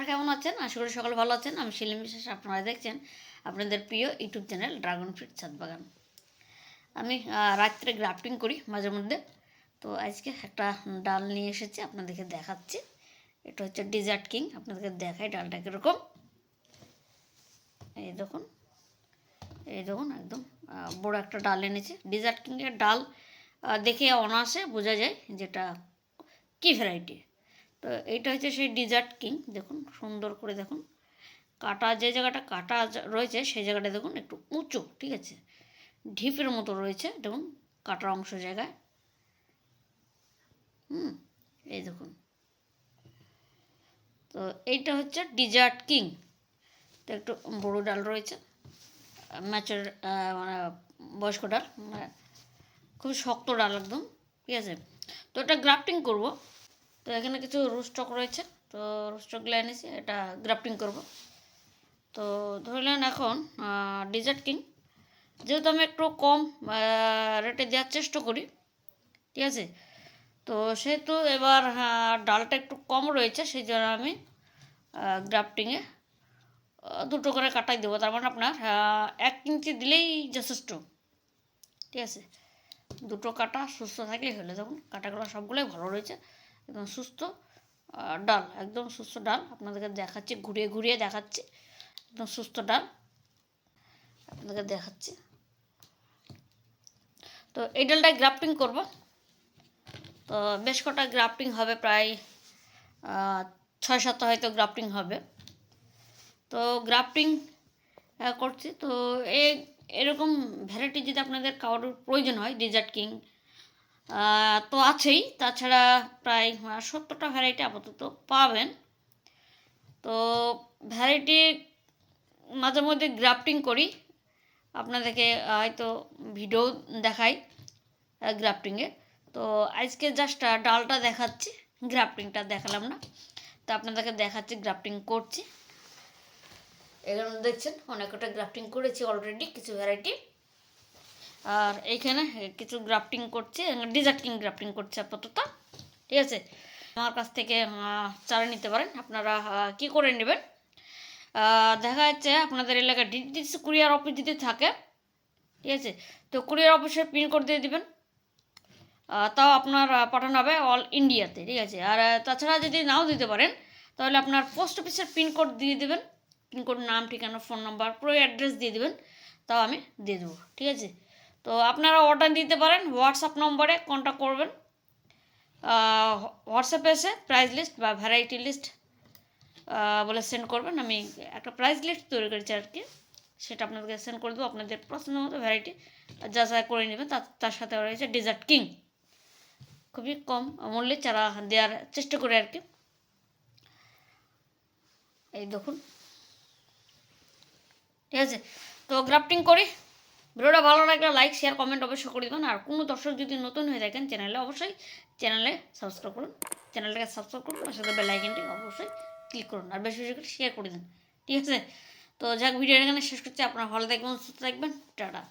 আপনারা কেমন আছেন? আশা করি সকলে ভালো আছেন। আমি শিলিম বিশ্বাস, আপনারা দেখছেন আপনাদের প্রিয় ইউটিউব চ্যানেল ড্রাগন ফ্রুট ছাদ বাগান। আমি রাত্রে গ্রাফটিং করি মাঝে মধ্যে। তো আজকে একটা ডাল নিয়ে এসেছি, আপনাদেরকে দেখাচ্ছি। এটা হচ্ছে ডিজার্ট কিং আপনাদেরকে দেখাই ডালটা কীরকম। এই দেখুন এই দেখুন একদম বড় একটা ডাল এনেছে। ডিজার্ট কিংয়ের ডাল দেখে অনায়াসে বোঝা যায় যেটা কী ভ্যারাইটি তো এইটা হচ্ছে সেই ডিজার্ট কিং দেখুন সুন্দর করে দেখুন। কাটা যে জায়গাটা কাটা রয়েছে, সেই জায়গাটা দেখুন একটু উঁচু, ঠিক আছে? ঢিপের মতো রয়েছে, দেখুন কাটার অংশ জায়গায়। হুম, এই দেখুন। তো এইটা হচ্ছে ডিজার্ট কিং তো একটু বড় ডাল রয়েছে ম্যাচের মানে বয়স্ক ডাল মানে খুব শক্ত ডাল একদম, ঠিক আছে? তো এটা গ্রাফটিং করব। তো এখানে কিছু রুস্টক রয়েছে তো রুস্টকগুলো এনেছি এটা গ্রাফটিং করব। তো ধরলেন এখন ডিজার্ট কিং যেহেতু আমি একটু কম রেটে দেওয়ার চেষ্টা করি ঠিক আছে? তো সেহেতু এবার আহ, ডালটা একটু কম রয়েছে সেই জন্য আমি গ্রাফটিংয়ে দুটো করে কাটাই দেবো। তার মানে আপনার এক ইঞ্চি দিলেই যথেষ্ট। ঠিক আছে? দুটো কাটা সুস্থ থাকলেই হলে। দেখুন কাটাগুলো সবগুলোই ভালো রয়েছে। একদম সুস্থ ডাল, একদম সুস্থ ডাল। আপনাদেরকে দেখাচ্ছি, ঘুরিয়ে ঘুরিয়ে দেখাচ্ছি। একদম সুস্থ ডাল আপনাদেরকে দেখাচ্ছি। তো এই ডালটায় গ্রাফটিং করব। তো বেশ কটা গ্রাফটিং হবে, প্রায় ছয় সাতটা হয়তো গ্রাফটিং হবে। তো গ্রাফটিং করছি। তো এই এরকম ভ্যারাইটি যদি আপনাদের কারোর প্রয়োজন হয় ডিজার্ট কিং তো আছেই। তাছাড়া প্রায় সত্তরটা ভ্যারাইটি আপাতত পাবেন। তো ভ্যারাইটি মাঝে মধ্যে গ্রাফটিং করি। আপনাদেরকে হয়তো ভিডিও দেখাই গ্রাফটিংয়ে তো আজকে জাস্ট ডালটা দেখাচ্ছি। গ্রাফটিংটা দেখালাম না। তো আপনাদেরকে দেখাচ্ছি গ্রাফটিং করছি। এখানে দেখছেন, অনেকটা গ্রাফটিং করেছি অলরেডি কিছু ভ্যারাইটি আর এইখানে কিছু গ্রাফটিং করছে ডিজার্টিং গ্রাফটিং করছে আপাতত, ঠিক আছে? আমার কাছ থেকে চারা নিতে পারেন, আপনারা কি করে নেবেন? দেখা যাচ্ছে আপনাদের এলাকায় ডিটিসি কুরিয়ার অফিস যদি থাকে, ঠিক আছে? তো কুরিয়ার অফিসে পিনকোড দিয়ে দেবেন। তাও আপনার পাঠানো হবে অল ইন্ডিয়াতে ঠিক আছে? আর তাছাড়া যদি নাও দিতে পারেন, তাহলে আপনার পোস্ট অফিসের পিনকোড দিয়ে দেবেন। পিনকোড নাম, ঠিকানা ফোন নাম্বার পুরো অ্যাড্রেস দিয়ে দেবেন। তাও আমি দিয়ে দেবো, ঠিক আছে? তো আপনারা অর্ডার দিতে পারেন হোয়াটসঅ্যাপ নম্বরে কন্ট্যাক্ট করবেন। হোয়াটসঅ্যাপে এসে প্রাইস লিস্ট বা ভ্যারাইটি লিস্ট বলে সেন্ড করবেন। আমি একটা প্রাইস লিস্ট তৈরি করেছি আর কি, সেটা আপনাদেরকে সেন্ড করে দেবো। আপনাদের পছন্দ মতো ভ্যারাইটি যা যা করে নেবেন। তার সাথে রয়েছে ডেজার্ট কিং খুবই কম মূল্যে চারা দেওয়ার চেষ্টা করে আর কি। এই দেখুন। ঠিক আছে, তো গ্রাফটিং করি। ভিডিওটা ভালো লাগলে লাইক শেয়ার কমেন্ট অবশ্যই করে দেবেন। আর কোনো দর্শক যদি নতুন হয়ে থাকেন চ্যানেলে অবশ্যই চ্যানেলে সাবস্ক্রাইব করুন। চ্যানেলটাকে সাবস্ক্রাইব করুন তার সাথে বেলাইকনটি অবশ্যই ক্লিক করুন। আর বেশি বেশি করে শেয়ার করে দিন। ঠিক আছে? তো যাক ভিডিওটা এখানে শেষ করছি। আপনারা ভালো থাকবেন, সুস্থ থাকবেন। টাটা।